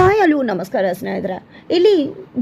Bye. Hello ನಮಸ್ಕಾರ ಸ್ನೇಹಿತರೆ. ಇಲ್ಲಿ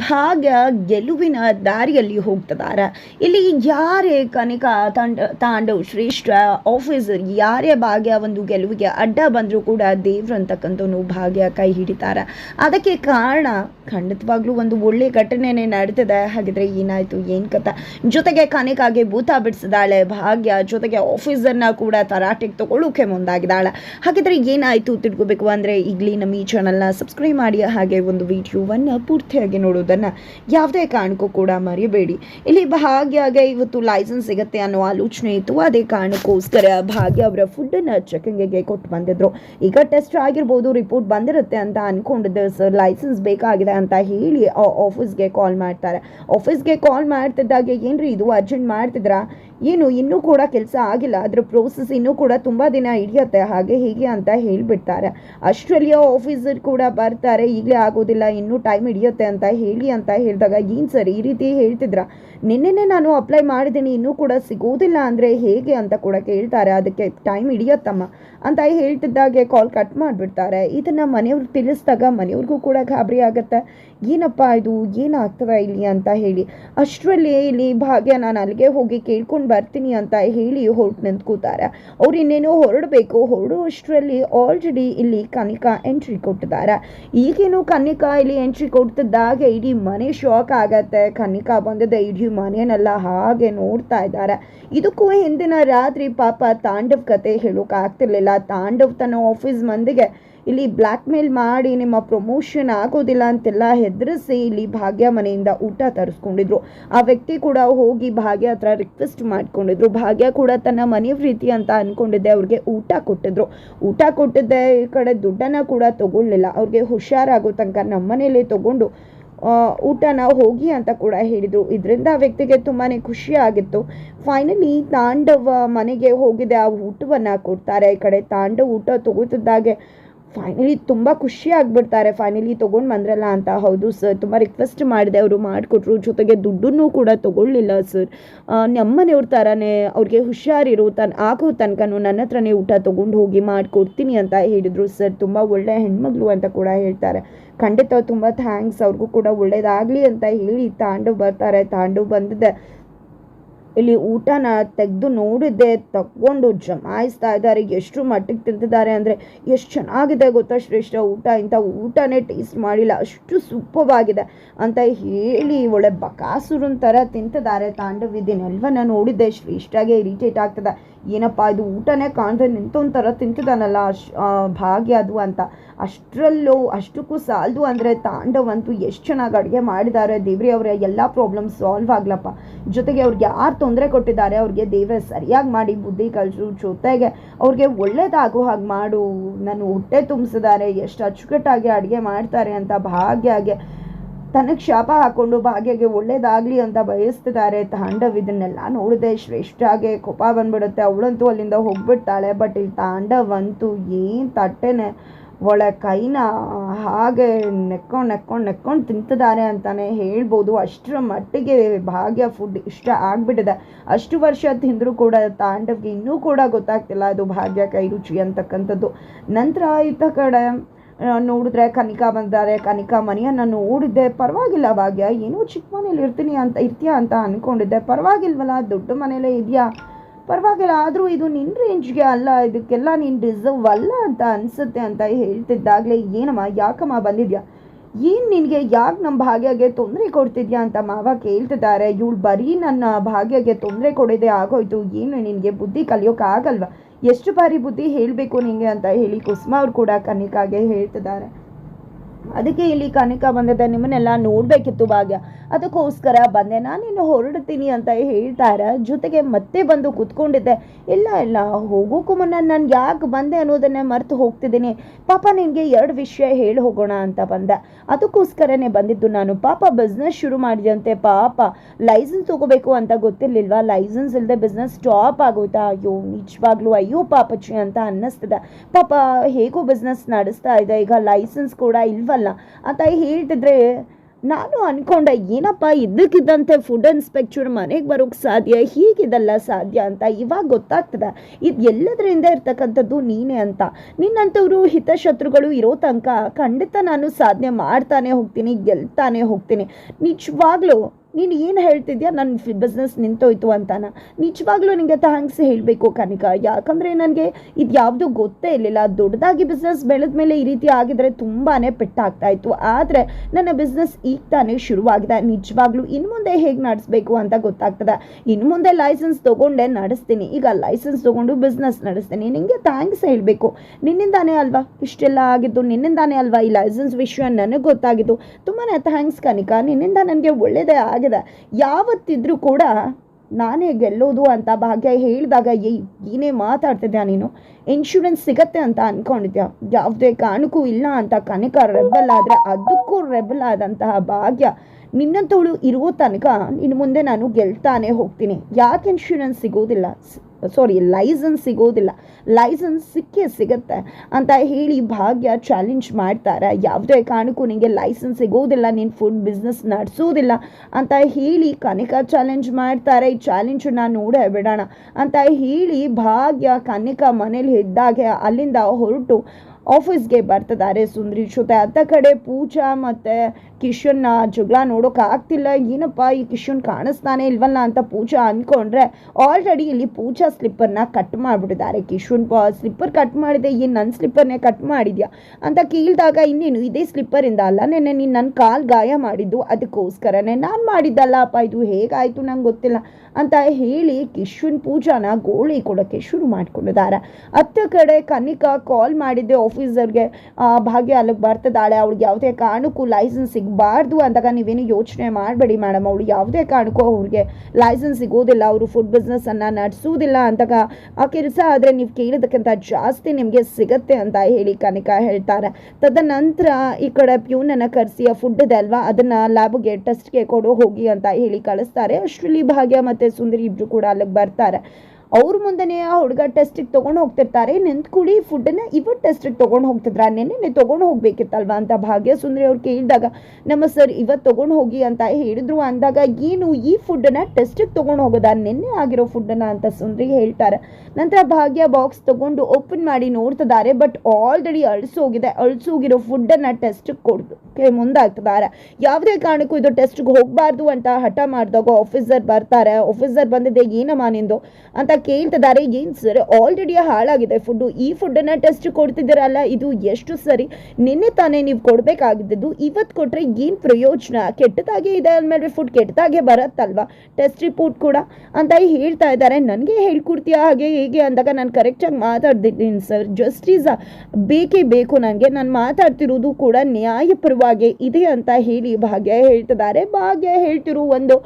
ಭಾಗ್ಯ ಗೆಲುವಿನ ದಾರಿಯಲ್ಲಿ ಹೋಗ್ತದಾರ. ಇಲ್ಲಿ ಯಾರೇ ಕನಿಕಾ ತಾಂಡ ತಾಂಡವ್ ಶ್ರೇಷ್ಠ ಆಫೀಸರ್ ಯಾರೇ ಭಾಗ್ಯ ಒಂದು ಗೆಲುವಿಗೆ ಅಡ್ಡ ಬಂದರೂ ಕೂಡ ದೇವ್ರು ಅಂತಕ್ಕಂಥವನು ಭಾಗ್ಯ ಕೈ ಹಿಡಿತಾರ. ಅದಕ್ಕೆ ಕಾರಣ ಖಂಡಿತವಾಗ್ಲೂ ಒಂದು ಒಳ್ಳೆ ಘಟನೆನೇ ನಡೆದಿದೆ ಹಾಗಿದ್ರೆ ಏನಾಯಿತು, ಏನು ಕಥ ಜೊತೆಗೆ ಕನಿಕಾಗೆ ಭೂತ ಬಿಡಿಸಿದಾಳೆ. ಭಾಗ್ಯ ಜೊತೆಗೆ ಆಫೀಸರ್ನ ಕೂಡ ತರಾಟೆಗೆ ತಗೊಳ್ಳೋಕೆ ಮುಂದಾಗಿದ್ದಾಳೆ. ಹಾಗಿದ್ರೆ ಏನಾಯಿತು ತಿಳ್ಕೋಬೇಕು ಅಂದರೆ ಈಗಲೇ ನಮ್ಮ ಈ ಚಾನಲ್ನ ಸಬ್ಸ್ಕ್ರೈಬ್ ಮಾಡಿ ಹಾಗೆ ಒಂದು ವಿಡಿಯೋವನ್ನು ಪೂರ್ತಿಯಾಗಿ ನೋಡೋದನ್ನು ಯಾವುದೇ ಕಾರಣಕ್ಕೂ ಕೂಡ ಮರೆಯಬೇಡಿ ಇಲ್ಲಿ ಭಾಗ್ಯಗೆ ಇವತ್ತು ಲೈಸೆನ್ಸ್ ಸಿಗುತ್ತೆ ಅನ್ನೋ ಆಲೋಚನೆ ಇತ್ತು. ಅದೇ ಕಾರಣಕ್ಕೋಸ್ಕರ ಭಾಗ್ಯ ಅವರ ಫುಡ್ಡನ್ನು ಚೆಕಿಂಗಿಗೆ ಕೊಟ್ಟು ಬಂದಿದ್ರು. ಈಗ ಟೆಸ್ಟ್ ಆಗಿರ್ಬೋದು ರಿಪೋರ್ಟ್ ಬಂದಿರುತ್ತೆ ಅಂತ ಅಂದ್ಕೊಂಡಿದ್ದೆ ಸರ್ ಲೈಸೆನ್ಸ್ ಬೇಕಾಗಿದೆ ಅಂತ ಹೇಳಿ ಆಫೀಸ್ಗೆ ಕಾಲ್ ಮಾಡ್ತಾರೆ. ಆಫೀಸ್ಗೆ ಕಾಲ್ ಮಾಡ್ತಿದ್ದಾಗ ಏನ್ರಿ ಇದು ಅರ್ಜೆಂಟ್ ಮಾಡ್ತಿದ್ರಾ? ಏನು, ಇನ್ನೂ ಕೂಡ ಕೆಲಸ ಆಗಿಲ್ಲ. ಅದರ ಪ್ರೋಸೆಸ್ ಇನ್ನೂ ಕೂಡ ತುಂಬ ದಿನ ಹಿಡಿಯುತ್ತೆ. ಹಾಗೆ ಹೀಗೆ ಅಂತ ಹೇಳಿಬಿಡ್ತಾರೆ. ಅಷ್ಟರಲ್ಲಿ ಆಫೀಸರ್ ಕೂಡ ಬರ್ತಾರೆ. ಈಗಲೇ ಆಗೋದಿಲ್ಲ, ಇನ್ನೂ ಟೈಮ್ ಹಿಡಿಯುತ್ತೆ ಅಂತ ಹೇಳಿ ಅಂತ ಹೇಳಿದಾಗ, ಏನು ಸರ್, ಈ ರೀತಿ ಹೇಳ್ತಿದ್ರ? ನಿನ್ನೆನೆ ನಾನು ಅಪ್ಲೈ ಮಾಡಿದ್ದೀನಿ, ಇನ್ನೂ ಕೂಡ ಸಿಗೋದಿಲ್ಲ ಅಂದರೆ ಹೇಗೆ ಅಂತ ಕೂಡ ಕೇಳ್ತಾರೆ. ಅದಕ್ಕೆ ಟೈಮ್ ಹಿಡಿಯತ್ತಮ್ಮ ಅಂತ ಹೇಳ್ತಿದ್ದಾಗೆ ಕಾಲ್ ಕಟ್ ಮಾಡಿಬಿಡ್ತಾರೆ. ಇದನ್ನು ಮನೆಯವ್ರು ತಿಳಿಸಿದಾಗ ಮನೆಯವ್ರಿಗೂ ಕೂಡ ಗಾಬರಿ ಆಗುತ್ತೆ. ಏನಪ್ಪ ಇದು? ಏನಾಗ್ತದೆ ಇಲ್ಲಿ? ಅಂತ ಹೇಳಿ. ಅಷ್ಟರಲ್ಲಿ ಇಲ್ಲಿ ಭಾಗ್ಯ ನಾನು ಅಲ್ಲಿಗೆ ಹೋಗಿ ಕೇಳ್ಕೊಂಡು ಬರ್ತೀನಿ ಅಂತ ಹೇಳಿ ಹೊರಟು ನಿಂತ್ಕೋತಾರೆ ಅವ್ರು ಇನ್ನೇನು ಹೊರಡಬೇಕು ಹೊರಡುವಷ್ಟರಲ್ಲಿ ಆಲ್ರೆಡಿ ಇಲ್ಲಿ ಕನಿಕಾ ಎಂಟ್ರಿ ಕೊಟ್ಟಿದ್ದಾರೆ. ಈಗೇನು ಕನಿಕಾ ಇಲ್ಲಿ ಎಂಟ್ರಿ ಕೊಡ್ತಿದ್ದಾಗ ಇಡೀ ಮನೆ ಶಾಕ್ ಆಗತ್ತೆ. ಕನಿಕಾ ಬಂದಿದ್ದ ಇಡೀ ಮನೆಯನ್ನೆಲ್ಲ ಹಾಗೆ ನೋಡ್ತಾ ಇದ್ದಾರೆ. ಇದಕ್ಕೂ ಹಿಂದಿನ ರಾತ್ರಿ ಪಾಪ ತಾಂಡವ್ ಕತೆ ಹೇಳೋಕೆ ಆಗ್ತಿರ್ಲಿಲ್ಲ ತಾಂಡವ್ ತನ್ನ ಆಫೀಸ್ ಮಂದಿಗೆ ಇಲ್ಲಿ ಬ್ಲ್ಯಾಕ್ ಮೇಲ್ ಮಾಡಿ ನಿಮ್ಮ ಪ್ರಮೋಷನ್ ಆಗೋದಿಲ್ಲ ಅಂತೆಲ್ಲ ಹೆದರಿಸಿ ಇಲ್ಲಿ ಭಾಗ್ಯ ಮನೆಯಿಂದ ಊಟ ತರಿಸ್ಕೊಂಡಿದ್ರು. ಆ ವ್ಯಕ್ತಿ ಕೂಡ ಹೋಗಿ ಭಾಗ್ಯ ಹತ್ರ ರಿಕ್ವೆಸ್ಟ್ ಮಾಡ್ಕೊಂಡಿದ್ರು. ಭಾಗ್ಯ ಕೂಡ ತನ್ನ ಮನೆ ಪ್ರೀತಿ ಅಂತ ಅಂದ್ಕೊಂಡಿದ್ದೆ ಅವ್ರಿಗೆ ಊಟ ಕೊಟ್ಟಿದ್ರು. ಊಟ ಕೊಟ್ಟಿದ್ದೆ ಈ ಕಡೆ ದುಡ್ಡನ್ನ ಕೂಡ ತಗೊಳ್ಳಿಲ್ಲ. ಅವ್ರಿಗೆ ಹುಷಾರಾಗೋ ತನಕ ನಮ್ಮನೇಲೇ ತಗೊಂಡು ಊಟನ ಹೋಗಿ ಅಂತ ಕೂಡ ಹೇಳಿದರು. ಇದರಿಂದ ಆ ವ್ಯಕ್ತಿಗೆ ತುಂಬಾ ಖುಷಿ ಆಗಿತ್ತು. ಫೈನಲಿ ತಾಂಡವ ಮನೆಗೆ ಹೋಗಿದೆ. ಆ ಊಟವನ್ನು ಕೊಡ್ತಾರೆ. ಈ ಕಡೆ ತಾಂಡವ ಊಟ ತಗೋತಿದ್ದಾಗೆ ಫೈನಲಿ ತುಂಬ ಖುಷಿ ಆಗಿಬಿಡ್ತಾರೆ. ಫೈನಲಿ ತೊಗೊಂಡು ಬಂದ್ರಲ್ಲ ಅಂತ. ಹೌದು ಸರ್ ತುಂಬ ರಿಕ್ವೆಸ್ಟ್ ಮಾಡಿದೆ. ಅವರು ಮಾಡಿಕೊಟ್ರು. ಜೊತೆಗೆ ದುಡ್ಡನ್ನು ಕೂಡ ತೊಗೊಳ್ಳಿಲ್ಲ ಸರ್ ನಮ್ಮನೆಯವ್ರ ಥರನೇ ಅವ್ರಿಗೆ ಹುಷಾರಿರು ತನ್, ಆಗೋ ತನಕನೂ ನನ್ನ ಹತ್ರನೇ ಊಟ ತೊಗೊಂಡು ಹೋಗಿ ಮಾಡಿಕೊಡ್ತೀನಿ ಅಂತ ಹೇಳಿದರು ಸರ್ ತುಂಬ ಒಳ್ಳೆ ಹೆಣ್ಮಗಳು ಅಂತ ಕೂಡ ಹೇಳ್ತಾರೆ. ಖಂಡಿತ ತುಂಬ ಥ್ಯಾಂಕ್ಸ್ ಅವ್ರಿಗೂ ಕೂಡ ಒಳ್ಳೇದಾಗಲಿ ಅಂತ ಹೇಳಿ ತಾಂಡು ಬರ್ತಾರೆ. ತಾಂಡು ಬಂದಿದ್ದೆ ಇಲ್ಲಿ ಊಟನ ತೆಗೆದು ನೋಡಿದ್ದೆ, ತಗೊಂಡು ಜಮಾಯಿಸ್ತಾ ಇದ್ದಾರೆ. ಎಷ್ಟು ಮಟ್ಟಿಗೆ ತಿಂತಿದ್ದಾರೆ ಅಂದರೆ ಎಷ್ಟು ಚೆನ್ನಾಗಿದೆ ಗೊತ್ತಾ ಶ್ರೇಷ್ಠ ಊಟ? ಇಂಥ ಊಟನೇ ಟೇಸ್ಟ್ ಮಾಡಿಲ್ಲ. ಅಷ್ಟು ಸೂಪವಾಗಿದೆ ಅಂತ ಹೇಳಿ ಒಳ್ಳೆ ಬಕಾಸುರನ್ ಥರ ತಿಂತಿದ್ದಾರೆ ತಾಂಡವ್ ಇದನ್ನೆಲ್ವನ್ನ ನೋಡಿದ್ದೆ. ಶ್ರೇಷ್ಠಾಗೆ ಇರಿಟೇಟ್ ಆಗ್ತದೆ. ಏನಪ್ಪ, ಇದು ಊಟನೇ ಕಾಣದೆ ನಿಂತೊಂದು ಥರ ತಿಂತಿದ್ದಾನಲ್ಲ, ಅಶ್ ಭಾಗ್ಯ ಅದು ಅಂತ. ಅಷ್ಟರಲ್ಲೂ, ಅಷ್ಟಕ್ಕೂ ಸಾಲದು ಅಂದರೆ ತಾಂಡವಂತೂ ಎಷ್ಟು ಚೆನ್ನಾಗಿ ಅಡುಗೆ ಮಾಡಿದ್ದಾರೆ. ದೇವ್ರಿ ಅವರ, ಎಲ್ಲ ಪ್ರಾಬ್ಲಮ್ ಸಾಲ್ವ್ ಆಗ್ಲಪ್ಪ. ಜೊತೆಗೆ ಅವ್ರಿಗೆ ಯಾರು ತೊಂದರೆ ಕೊಟ್ಟಿದ್ದಾರೆ, ಅವ್ರಿಗೆ ದೇವ್ರೆ ಸರಿಯಾಗಿ ಮಾಡಿ ಬುದ್ಧಿ ಕಲಿಸು, ಜೊತೆಗೆ ಅವ್ರಿಗೆ ಒಳ್ಳೇದಾಗೋ ಹಾಗೆ ಮಾಡು, ನಾನು ಹೊಟ್ಟೆ ತುಂಬಿಸಿದ್ದಾರೆ, ಎಷ್ಟು ಅಚ್ಚುಕಟ್ಟಾಗಿ ಅಡುಗೆ ಮಾಡ್ತಾರೆ ಅಂತ ಭಾಗ್ಯಾಗೆ ತನಗೆ ಶಾಪ ಹಾಕೊಂಡು ಭಾಗ್ಯಗೆ ಒಳ್ಳೇದಾಗಲಿ ಅಂತ ಬಯಸ್ತಿದ್ದಾರೆ. ತಾಂಡವ್ ಇದನ್ನೆಲ್ಲ ನೋಡಿದೆ ಶ್ರೇಷ್ಠಾಗೆ ಕೋಪ ಬಂದ್ಬಿಡುತ್ತೆ. ಅವಳಂತೂ ಅಲ್ಲಿಂದ ಹೋಗ್ಬಿಡ್ತಾಳೆ, ಬಟ್ ಇಲ್ಲಿ ತಾಂಡವ್ ಅಂತೂ ಏನು ತಟ್ಟೆನೆ. ಒಳ ಕೈನ ಹಾಗೆ ನೆಕ್ಕೊಂಡು ನೆಕ್ಕೊಂಡು ನೆಕ್ಕೊಂಡು ತಿಂತಿದ್ದಾರೆ ಅಂತಾನೆ ಹೇಳ್ಬೋದು. ಅಷ್ಟರ ಮಟ್ಟಿಗೆ ಭಾಗ್ಯ ಫುಡ್ ಇಷ್ಟ ಆಗ್ಬಿಟ್ಟಿದೆ. ಅಷ್ಟು ವರ್ಷ ತಿಂದರೂ ಕೂಡ ತಾಂಡವ್ಗೆ ಇನ್ನೂ ಕೂಡ ಗೊತ್ತಾಗ್ತಿಲ್ಲ ಅದು ಭಾಗ್ಯ, ಕೈ, ರುಚಿ ಅಂತಕ್ಕಂಥದ್ದು. ನಂತರ ಇತ್ತ ಕಡೆ ನೋಡಿದ್ರೆ ಕನಿಕಾ ಬಂದಿದ್ದಾರೆ. ಕನಿಕಾ ಮನೆಯನ್ನು ನೋಡಿದ್ದೆ. ಪರವಾಗಿಲ್ಲ ಭಾಗ್ಯ, ಏನೋ ಚಿಕ್ಕ ಮನೇಲಿ ಇರ್ತೀನಿ ಅಂತ, ಇರ್ತೀಯ ಅಂತ ಅಂದ್ಕೊಂಡಿದ್ದೆ ಪರವಾಗಿಲ್ವಲ್ಲ, ದೊಡ್ಡ ಮನೇಲೇ ಇದೆಯಾ? ಪರವಾಗಿಲ್ಲ, ಆದರೂ ಇದು ನಿನ್ನ ರೇಂಜ್ಗೆ ಅಲ್ಲ, ಇದಕ್ಕೆಲ್ಲ ನೀನು ಡಿಸರ್ವ್ ಅಲ್ಲ ಅಂತ ಅನಿಸುತ್ತೆ ಅಂತ ಹೇಳ್ತಿದ್ದಾಗಲೇ, ಏನಮ್ಮ, ಯಾಕಮ್ಮ ಬಂದಿದ್ಯಾ? ಏನು ನಿನಗೆ ಯಾಕೆ ನಮ್ಮ ಭಾಗ್ಯಗೆ ತೊಂದರೆ ಕೊಡ್ತಿದ್ಯಾ ಅಂತ ಮಾವ ಕೇಳ್ತಿದ್ದಾರೆ. ಇವಳು ಬರೀ ನನ್ನ ಭಾಗ್ಯಗೆ ತೊಂದರೆ ಕೊಡೋದೇ ಆಗೋಯ್ತು. ಏನು ನಿನಗೆ ಬುದ್ಧಿ ಕಲಿಯೋಕ್ಕಾಗಲ್ವಾ ಎಷ್ಟು ಬಾರಿ ಬುದ್ಧಿ ಹೇಳಬೇಕು ನಿನಗೆ ಅಂತ ಹೇಳಿ ಕುಸುಮ ಅವ್ರು ಕೂಡ ಕನಿಕಾಗೆ ಹೇಳ್ತಿದ್ದಾರೆ. ಅದಕ್ಕೆ ಇಲ್ಲಿ ಕನಕ ಬಂದದ, ನಿಮ್ಮನ್ನೆಲ್ಲ ನೋಡಬೇಕಿತ್ತು ಭಾಗ್ಯ. ಅದಕ್ಕೋಸ್ಕರ ಬಂದೆ. ನಾನಿನ್ನು ಹೊರಡ್ತೀನಿ ಅಂತ ಹೇಳ್ತಾರೆ ಜೊತೆಗೆ ಮತ್ತೆ ಬಂದು ಕೂತ್ಕೊಂಡಿದ್ದೆ. ಇಲ್ಲ ಇಲ್ಲ ಹೋಗೋಕ್ಕೂ ಮುನ್ನ ನಾನು ಯಾಕೆ ಬಂದೆ ಅನ್ನೋದನ್ನೇ ಮರ್ತು ಹೋಗ್ತಿದ್ದೀನಿ. ಪಾಪ ನಿನಗೆ ಎರಡು ವಿಷಯ ಹೇಳಿ ಹೋಗೋಣ ಅಂತ ಬಂದೆ. ಅದಕ್ಕೋಸ್ಕರನೇ ಬಂದಿದ್ದು ನಾನು. ಪಾಪ ಬಿಸ್ನೆಸ್ ಶುರು ಮಾಡಿದಂತೆ ಪಾಪ. ಲೈಸೆನ್ಸ್ ತಗೋಬೇಕು ಅಂತ ಗೊತ್ತಿರ್ಲಿಲ್ವಾ? ಲೈಸೆನ್ಸ್ ಇಲ್ಲದೆ ಬಿಸ್ನೆಸ್ ಸ್ಟಾಪ್ ಆಗೋಯ್ತಾ? ಅಯ್ಯೋ, ನಿಜವಾಗ್ಲೂ ಅಯ್ಯೋ ಪಾಪಚ್ಚಿ ಅಂತ ಅನ್ನಿಸ್ತಿದೆ. ಪಾಪ, ಹೇಗೋ ಬಿಸ್ನೆಸ್ ನಡೆಸ್ತಾ ಇದೆ. ಈಗ ಲೈಸೆನ್ಸ್ ಕೂಡ ಇಲ್ವಲ್ಲ ಅಂತ ಹೇಳ್ತಿದ್ರೆ, ನಾನು ಅನ್ಕೊಂಡೆ, ಏನಪ್ಪ ಇದ್ದಕ್ಕಿದ್ದಂತೆ ಫುಡ್ ಇನ್ಸ್ಪೆಕ್ಟರ್ ಮನೆಗೆ ಬರೋಕ್ಕೆ ಸಾಧ್ಯ? ಹೀಗಿದೆಲ್ಲ ಸಾಧ್ಯ ಅಂತ ಇವಾಗ ಗೊತ್ತಾಗ್ತದೆ. ಇದು ಎಲ್ಲದರಿಂದ ಇರ್ತಕ್ಕಂಥದ್ದು ನೀನೇ ಅಂತ. ನಿನ್ನಂಥವ್ರು ಹಿತಶತ್ರುಗಳು ಇರೋ ತನಕ ಖಂಡಿತ ನಾನು ಸಾಧನೆ ಮಾಡ್ತಾನೆ ಹೋಗ್ತೀನಿ, ಗೆಲ್ತಾನೆ ಹೋಗ್ತೀನಿ. ನಿಜವಾಗ್ಲೂ ನೀನು ಏನು ಹೇಳ್ತಿದ್ಯಾ? ನನ್ನ ಬಿಸ್ನೆಸ್ ನಿಂತೋಯ್ತು ಅಂತಾನ. ನಿಜವಾಗ್ಲೂ ನಿಮಗೆ ಥ್ಯಾಂಕ್ಸ್ ಹೇಳಬೇಕು ಕನಿಕ. ಯಾಕಂದರೆ ನನಗೆ ಇದು ಯಾವುದೂ ಗೊತ್ತೇ ಇರಲಿಲ್ಲ. ದೊಡ್ಡದಾಗಿ ಬಿಸ್ನೆಸ್ ಬೆಳೆದ ಮೇಲೆ ಈ ರೀತಿ ಆಗಿದರೆ ತುಂಬಾ ಪೆಟ್ಟಾಗ್ತಾ ಇತ್ತು ಆದರೆ ನನ್ನ ಬಿಸ್ನೆಸ್ ಈಗ ತಾನೇ ಶುರುವಾಗಿದೆ. ನಿಜವಾಗ್ಲೂ ಇನ್ನು ಮುಂದೆ ಹೇಗೆ ನಡೆಸಬೇಕು ಅಂತ ಗೊತ್ತಾಗ್ತದೆ. ಇನ್ನು ಮುಂದೆ ಲೈಸೆನ್ಸ್ ತೊಗೊಂಡೆ ನಡೆಸ್ತೀನಿ. ಈಗ ಲೈಸೆನ್ಸ್ ತೊಗೊಂಡು ಬಿಸ್ನೆಸ್ ನಡೆಸ್ತೀನಿ. ನಿಮಗೆ ಥ್ಯಾಂಕ್ಸ್ ಹೇಳಬೇಕು. ನಿನ್ನಿಂದಾನೇ ಅಲ್ವಾ? ಇಷ್ಟೆಲ್ಲ ಆಗಿದ್ದು, ನಿನ್ನಿಂದಾನೇ ಅಲ್ವಾ ಈ ಲೈಸೆನ್ಸ್ ವಿಷಯ ನನಗೆ ಗೊತ್ತಾಗಿದ್ದು? ತುಂಬಾ ಥ್ಯಾಂಕ್ಸ್ ಕನಿಕ. ನಿನ್ನಿಂದ ನನಗೆ ಒಳ್ಳೆಯದೇ ಆಗಿದೆ ಯಾವತ್ತಿದ್ರೂ ಕೂಡ ನಾನೇ ಗೆಲ್ಲೋದು ಅಂತ ಭಾಗ್ಯ ಹೇಳಿದಾಗ ಏನೇ ಮಾತಾಡ್ತಿದ್ಯಾ ನೀನು? ಇನ್ಶೂರೆನ್ಸ್ ಸಿಗತ್ತೆ ಅಂತ ಅನ್ಕೊಂಡಿದ್ಯಾ? ಯಾವುದೇ ಕಾರಣಕ್ಕೂ ಇಲ್ಲ ಅಂತ ಕನಕ ರೆಬಲ್ ಆದರೆ ಅದಕ್ಕೂ ರೆಬಲ್ ಆದಂತಹ ಭಾಗ್ಯ ನಿನ್ನಂಥವಳು ಇರೋ ತನಕ ಇನ್ನು ಮುಂದೆ ನಾನು ಗೆಲ್ತಾನೆ ಹೋಗ್ತೀನಿ. ಯಾಕೆ ಇನ್ಶೂರೆನ್ಸ್ ಸಿಗೋದಿಲ್ಲ? ಸಾರಿ ಲೈಸೆನ್ಸ್ ಸಿಗೋದಿಲ್ಲ. ಲೈಸೆನ್ಸ್ ಸಿಕ್ಕೇ ಸಿಗುತ್ತೆ ಅಂತ ಹೇಳಿ ಭಾಗ್ಯ ಚಾಲೆಂಜ್ ಮಾಡ್ತಾರೆ. ಯಾವುದೇ ಕಾರಣಕ್ಕೂ ನಿನಗೆ ಲೈಸೆನ್ಸ್ ಸಿಗೋದಿಲ್ಲ, ನೀನು ಫುಡ್ ಬಿಸ್ನೆಸ್ ನಡೆಸೋದಿಲ್ಲ ಅಂತ ಹೇಳಿ ಕನಿಕ ಚಾಲೆಂಜ್ ಮಾಡ್ತಾರೆ. ಈ ಚಾಲೆಂಜನ್ನ ನೋಡೇ ಬಿಡೋಣ ಅಂತ ಹೇಳಿ ಭಾಗ್ಯ ಕನಿಕ ಮನೇಲಿ ಇದ್ದಾಗೆ ಅಲ್ಲಿಂದ ಹೊರಟು ಆಫೀಸ್ಗೆ ಬರ್ತಿದ್ದಾರೆ ಸುಂದ್ರಿ ಜೊತೆ ಅತ್ತ ಕಡೆ ಪೂಜಾ ಮತ್ತು ಕಿಶನ್ನ ಜಗಳ ನೋಡೋಕೆ ಆಗ್ತಿಲ್ಲ. ಏನಪ್ಪ ಈ ಕಿಶನ್ ಕಾಣಿಸ್ತಾನೆ ಇಲ್ವಲ್ಲ ಅಂತ ಪೂಜಾ ಅಂದ್ಕೊಂಡ್ರೆ ಆಲ್ರೆಡಿ ಇಲ್ಲಿ ಪೂಜಾ ಸ್ಲಿಪ್ಪರ್ನ ಕಟ್ ಮಾಡಿಬಿಟ್ಟಿದ್ದಾರೆ. ಕಿಶನ್ ಪ, ಸ್ಲಿಪ್ಪರ್ ಕಟ್ ಮಾಡಿದೆ. ಏನು ನನ್ನ ಸ್ಲಿಪ್ಪರ್ನೇ ಕಟ್ ಮಾಡಿದ್ಯಾ? ಅಂತ ಕೇಳಿದಾಗ ಇನ್ನೇನು ಇದೇ ಸ್ಲಿಪ್ಪರಿಂದ ಅಲ್ಲ ನೆನ್ನೆ ನೀನು ನನ್ನ ಕಾಲು ಗಾಯ ಮಾಡಿದ್ದು. ಅದಕ್ಕೋಸ್ಕರನೇ ನಾನು ಮಾಡಿದ್ದಲ್ಲ ಅಪ್ಪ ಇದು ಹೇಗಾಯಿತು ನಂಗೆ ಗೊತ್ತಿಲ್ಲ. ಅಂತ ಹೇಳಿ ಕಿಶನ್ ಪೂಜಾನ ಗೋಳಿ ಕೊಡೋಕ್ಕೆ ಶುರು ಮಾಡ್ಕೊಂಡಿದ್ದಾರೆ. ಅತ್ತ ಕಡೆ ಕನಿಕಾ ಕಾಲ್ ಮಾಡಿದ್ದೆ ಆಫೀಸರ್ಗೆ ಭಾಗ್ಯ ಅಲ್ಲಿಗೆ ಬರ್ತದಾಳೆ ಅವ್ಳಿಗೆ ಯಾವುದೇ ಕಾರಣಕ್ಕೂ ಲೈಸೆನ್ಸ್ ಸಿಗಬಾರ್ದು ಅಂದಾಗ ನೀವೇನು ಯೋಚನೆ ಮಾಡಬೇಡಿ ಮೇಡಮ್ ಅವಳು ಯಾವುದೇ ಕಾರಣಕ್ಕೂ ಅವ್ರಿಗೆ ಲೈಸೆನ್ಸ್ ಸಿಗೋದಿಲ್ಲ, ಅವರು ಫುಡ್ ಬಿಸ್ನೆಸ್ಸನ್ನು ನಡೆಸೋದಿಲ್ಲ ಅಂತಾಗ ಆ ಕೆಲಸ ಆದರೆ ನೀವು ಕೇಳಿದಕ್ಕಿಂತ ಜಾಸ್ತಿ ನಿಮಗೆ ಸಿಗತ್ತೆ ಅಂತ ಹೇಳಿ ಕನಿಕಾ ಹೇಳ್ತಾರೆ. ತದನಂತರ ಈ ಕಡೆ ಪ್ಯೂನನ್ನು ಕರೆಸಿ, ಆ ಫುಡ್ ಇದೆ ಅಲ್ವಾ, ಅದನ್ನು ಲ್ಯಾಬ್ಗೆ ಟೆಸ್ಟ್ಗೆ ಕೊಡು, ಹೋಗಿ ಅಂತ ಹೇಳಿ ಕಳಿಸ್ತಾರೆ. ಅಷ್ಟರಲ್ಲಿ ಭಾಗ್ಯ ಮತ್ತು ಸುಂದರಿ ಇಬ್ಬರು ಕೂಡ ಅಲ್ಲಿಗೆ ಬರ್ತಾರೆ. ಅವ್ರ ಮುಂದೆನೇ ಆ ಹುಡುಗ ಟೆಸ್ಟಿಗೆ ತೊಗೊಂಡು ಹೋಗ್ತಿರ್ತಾರೆ. ನಿಂತ್ಕೂಡಿ ಫುಡ್ಡನ್ನ ಇವತ್ತು ಟೆಸ್ಟಿಗೆ ತೊಗೊಂಡು ಹೋಗ್ತಿದ್ರ. ನೆನ್ನೆ ತೊಗೊಂಡು ಹೋಗ್ಬೇಕಿತ್ತಲ್ವಾ ಅಂತ ಭಾಗ್ಯ ಸುಂದರಿ ಅವ್ರು ಕೇಳಿದಾಗ, ನಮ್ಮ ಸರ್ ಇವತ್ತು ತೊಗೊಂಡು ಹೋಗಿ ಅಂತ ಹೇಳಿದ್ರು ಅಂದಾಗ, ಏನು ಈ ಫುಡ್ಡನ್ನ ಟೆಸ್ಟಿಗೆ ತೊಗೊಂಡು ಹೋಗೋದಾ? ನಿನ್ನೆ ಆಗಿರೋ ಫುಡ್ಡನ್ನ ಅಂತ ಸುಂದರಿ ಹೇಳ್ತಾರೆ. ನಂತರ ಭಾಗ್ಯ ಬಾಕ್ಸ್ ತೊಗೊಂಡು ಓಪನ್ ಮಾಡಿ ನೋಡ್ತಿದ್ದಾರೆ ಬಟ್ ಆಲ್ರೆಡಿ ಅಳಿಸೋಗಿದೆ. ಅಳಿಸೋಗಿರೋ ಫುಡ್ಡನ್ನು ಟೆಸ್ಟಿಗೆ ಕೊಡೋಕ್ಕೆ ಮುಂದಾಗ್ತಿದ್ದಾರೆ ಯಾವುದೇ ಕಾರಣಕ್ಕೂ ಇದು ಟೆಸ್ಟ್ಗೆ ಹೋಗಬಾರ್ದು ಅಂತ ಹಠ ಮಾಡಿದಾಗ ಆಫೀಸರ್ ಬರ್ತಾರೆ. ಆಫೀಸರ್ ಬಂದಿದೆ, ಏನಮ್ಮ ನಿಂದು? ಅಂತ ಕೇಳ್ತಿದ್ದಾರೆ ಏನು ಸರ್? ಆಲ್ರೆಡಿ ಹಾಳಾಗಿದೆ ಫುಡ್ಡು ಈ ಫುಡ್ಡನ್ನು ಟೆಸ್ಟ್ ಕೊಡ್ತಿದ್ದೀರಲ್ಲ, ಇದು ಎಷ್ಟು ಸರಿ? ನಿನ್ನೆ ತಾನೇ ನೀವು ಕೊಡಬೇಕಾಗಿದ್ದು ಇವತ್ತು ಕೊಟ್ಟರೆ ಏನು ಪ್ರಯೋಜನ? ಕೆಟ್ಟದಾಗೆ ಇದೆ ಅಂದಮೇಲೆ ಫುಡ್ ಕೆಟ್ಟದಾಗೆ ಬರುತ್ತಲ್ವಾ? ಟೆಸ್ಟ್ ರಿಪೋರ್ಟ್ ಕೂಡ. ಅಂತ ಹೇಳ್ತಾ ಇದ್ದಾರೆ. ನನಗೆ ಹೇಳ್ಕೊಡ್ತೀಯಾ? ಹಾಗೆ ಹೇಗೆ ಅಂದಾಗ ನಾನು ಕರೆಕ್ಟಾಗಿ ಮಾತಾಡ್ತಿದ್ದೀನಿ ಸರ್. ಜಸ್ಟಿಸ್ ಬೇಕೇ ಬೇಕು ನನಗೆ ನಾನು ಮಾತಾಡ್ತಿರೋದು ಕೂಡ ನ್ಯಾಯಪರವಾಗಿ ಇದೆ ಅಂತ ಹೇಳಿ ಭಾಗ್ಯ ಹೇಳ್ತಿದ್ದಾರೆ. ಭಾಗ್ಯ ಹೇಳ್ತಿರೋ ಒಂದು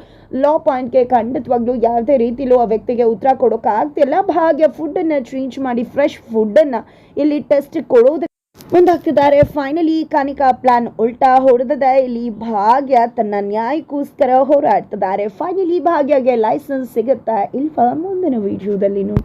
ಲಾ ಪಾಯಿಂಟ್ಗೆ ಖಂಡಿತವಾಗ್ಲೂ ಯಾವುದೇ ರೀತಿಲೂ ಆ ವ್ಯಕ್ತಿಗೆ ಉತ್ತರ ಕೊಡೋಕ್ಕಾಗ್ತಿಲ್ಲ ಭಾಗ್ಯ ಫುಡ್ಡನ್ನು ಚೇಂಜ್ ಮಾಡಿ ಫ್ರೆಶ್ ಫುಡ್ಡನ್ನು ಇಲ್ಲಿ ಟೆಸ್ಟ್ ಕೊಡೋದಕ್ಕೆ ಮುಂದಾಗ್ತಿದ್ದಾರೆ. ಫೈನಲಿ ಕಾನಿಕಾ ಪ್ಲಾನ್ ಉಲ್ಟಾ ಹೊಡೆದದ. ಇಲ್ಲಿ ಭಾಗ್ಯ ತನ್ನ ನ್ಯಾಯಕ್ಕೋಸ್ಕರ ಹೋರಾಡ್ತಿದ್ದಾರೆ. ಫೈನಲಿ ಭಾಗ್ಯಗೆ ಲೈಸೆನ್ಸ್ ಸಿಗುತ್ತಾ ಇಲ್ವಾ ಮುಂದಿನ ವಿಡಿಯೋದಲ್ಲಿ ನೋಡಿ